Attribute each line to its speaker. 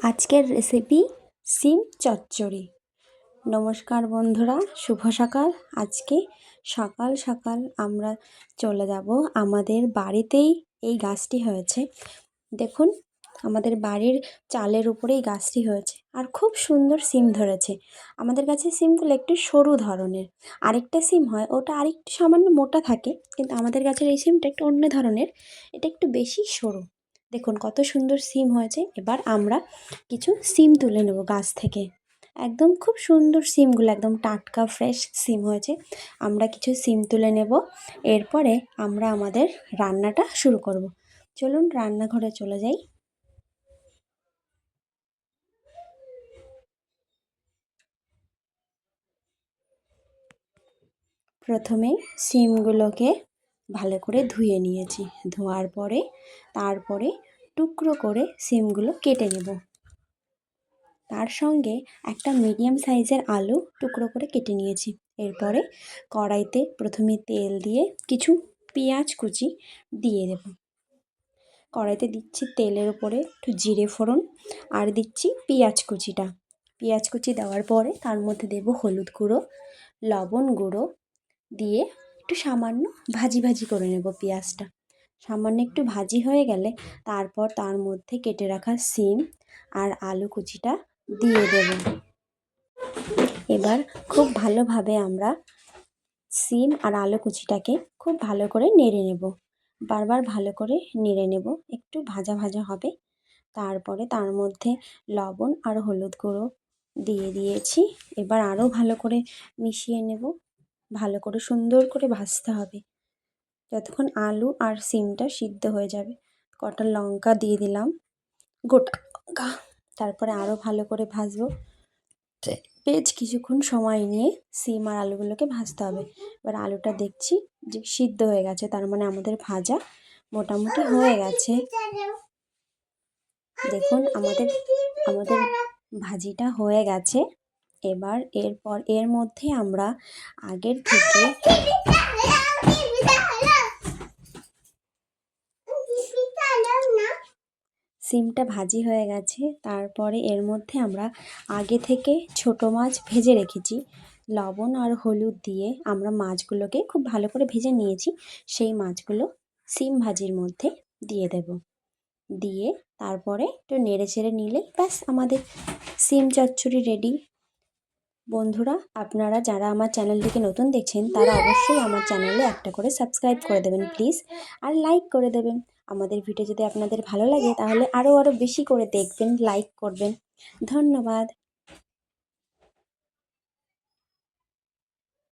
Speaker 1: আজকের রেসিপি সিম চচ্চড়ি। নমস্কার বন্ধুরা, শুভ সকাল। আজকে সকাল সকাল আমরা চলে যাব আমাদের বাড়িতেই এই গাছটি হয়েছে। দেখুন, আমাদের বাড়ির চালের উপরেই গাছটি হয়েছে আর খুব সুন্দর সিম ধরেছে। আমাদের কাছে সিমগুলো একটু সরু ধরনের। আরেকটা সিম হয়, ওটা আরেকটু সামান্য মোটা থাকে, কিন্তু আমাদের গাছের এই সিমটা একটু অন্য ধরনের। এটা একটু বেশি সরু। দেখুন কত সুন্দর সিম হয়েছে। এবার আমরা কিছু সিম তুলে নেব গাছ থেকে। একদম খুব সুন্দর সিমগুলো, একদম টাটকা ফ্রেশ সিম হয়েছে। আমরা কিছু সিম তুলে নেব। এরপরে আমরা আমাদের রান্নাটা শুরু করব। চলুন রান্নাঘরে চলে যাই। প্রথমে সিমগুলোকে ভালো করে ধুয়ে নিয়েছি। ধোয়ার পরে তারপরে টুকরো করে সিমগুলো কেটে নেব। তার সঙ্গে একটা মিডিয়াম সাইজের আলু টুকরো করে কেটে নিয়েছি। এরপরে কড়াইতে প্রথমে তেল দিয়ে কিছু পেঁয়াজ কুচি দিয়ে দেব। কড়াইতে দিচ্ছি তেলের উপরে একটু জিরে ফোড়ন আর দিচ্ছি পেঁয়াজ কুচিটা। পেঁয়াজ কুচি দেওয়ার পরে তার মধ্যে দেব হলুদ গুঁড়ো, লবণ গুঁড়ো দিয়ে একটু সামান্য ভাজি ভাজি করে নেব পেঁয়াজটা। সামান্য একটু ভাজি হয়ে গেলে তারপর তার মধ্যে কেটে রাখা সিম আর আলু কুচিটা দিয়ে দেব। এবার খুব ভালোভাবে আমরা সিম আর আলু কুচিটাকে খুব ভালো করে নেড়ে নেব। বারবার ভালো করে নেড়ে নেব, একটু ভাজা ভাজা হবে। তারপরে তার মধ্যে লবণ আর হলুদ গুঁড়ো দিয়ে দিয়েছি। এবার আরও ভালো করে মিশিয়ে নেব। ভালো করে, সুন্দর করে ভাজতে হবে। যতক্ষণ আলু আর সিমটা সিদ্ধ হয়ে যাবে। কটা লঙ্কা দিয়ে দিলাম। গোটা লঙ্কা। তারপরে আরও ভালো করে ভাজবো। বেশ কিছুক্ষণ সময় নিয়ে সিম আর আলুগুলোকে ভাজতে হবে। এবার আলুটা দেখছি যে সিদ্ধ হয়ে গেছে, তার মানে আমাদের ভাজা মোটামুটি হয়ে গেছে। দেখুন, আমাদের আমাদের ভাজিটা হয়ে গেছে। এবার এরপর এর মধ্যে আমরা আগের থেকে সিমটা ভাজি হয়ে গেছে। তারপরে এর মধ্যে আমরা আগে থেকে ছোট মাছ ভেজে রেখেছি। লবণ আর হলুদ দিয়ে আমরা মাছগুলোকে খুব ভালো করে ভেজে নিয়েছি। সেই মাছগুলো সিম ভাজির মধ্যে দিয়ে দেব। দিয়ে তারপরে একটু নেড়ে চেড়ে নিলে ব্যাস আমাদের সিম চচ্চড়ি রেডি বন্ধুরা, আপনারা যারা আমার চ্যানেলটিকে নতুন দেখছেন, তারা অবশ্যই আমার চ্যানেলে একটা করে সাবস্ক্রাইব করে দেবেন, প্লিজ। আর লাইক করে দেবেন। আমাদের ভিডিও যদি আপনাদের ভালো লাগে, তাহলে আরও আরও বেশি করে দেখবেন, লাইক করবেন। ধন্যবাদ।